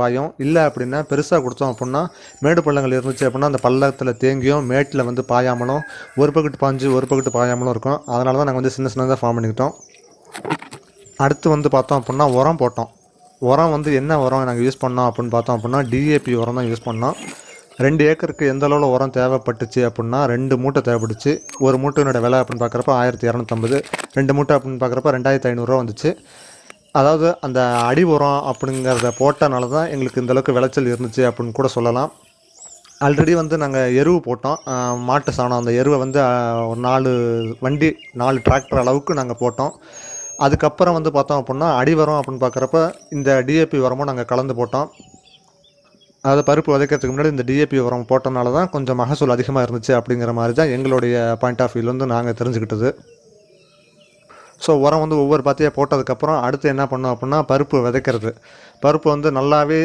பாயும். இல்லை அப்படின்னா பெருசாக கொடுத்தோம் அப்படின்னா மேடு பள்ளங்கள் இருந்துச்சு அப்படின்னா அந்த பள்ளத்தில் தேங்கியும் மேட்டில் வந்து பாயாமலும் ஒரு பக்கெட்டு பாஞ்சு ஒரு பக்கெட்டு பாயாமலும் இருக்கும். அதனால தான் நாங்கள் வந்து சின்ன சின்னதாக ஃபார்ம் பண்ணிக்கிட்டோம். அடுத்து வந்து பார்த்தோம் அப்படின்னா உரம் போட்டோம். உரம் வந்து என்ன உரம் நாங்கள் யூஸ் பண்ணோம் அப்படின்னு பார்த்தோம் அப்படின்னா டிஏபி உரம் தான் யூஸ் பண்ணோம். ரெண்டு ஏக்கருக்கு எந்த அளவில் உரம் தேவைப்பட்டுச்சு அப்படின்னா ரெண்டு மூட்டை தேவைப்பட்டுச்சு. ஒரு மூட்டையினோட விலை அப்படின்னு பார்க்குறப்ப ஆயிரத்தி இரநூத்தம்பது. ரெண்டு மூட்டை அப்படின்னு பார்க்குறப்ப ரெண்டாயிரத்தி ஐநூறுரூவா வந்துச்சு. அதாவது அந்த அடி உரம் அப்படிங்கிறத போட்டனால தான் எங்களுக்கு இந்த அளவுக்கு விளைச்சல் இருந்துச்சு அப்படின்னு கூட சொல்லலாம். ஆல்ரெடி வந்து நாங்கள் எருவு போட்டோம். மாட்டு சாணம் அந்த எருவை வந்து ஒரு நாலு வண்டி நாலு டிராக்டர் அளவுக்கு நாங்கள் போட்டோம். அதுக்கப்புறம் வந்து பார்த்தோம் அப்படின்னா அடி உரம் அப்படின்னு பார்க்குறப்ப இந்த டிஏபி உரமும் நாங்கள் கலந்து போட்டோம். அதாவது பருப்பு விதைக்கிறதுக்கு முன்னாடி இந்த டிஏபி உரம் போட்டனால தான் கொஞ்சம் மகசூல் அதிகமாக இருந்துச்சு அப்படிங்கிற மாதிரி தான் எங்களுடைய பாயிண்ட் ஆஃப் வியூலேருந்து நாங்கள் தெரிஞ்சுக்கிட்டது. ஸோ உரம் வந்து ஒவ்வொரு பாத்தியாக போட்டதுக்கப்புறம் அடுத்து என்ன பண்ணோம் அப்படின்னா பருப்பு விதைக்கிறது. பருப்பு வந்து நல்லாவே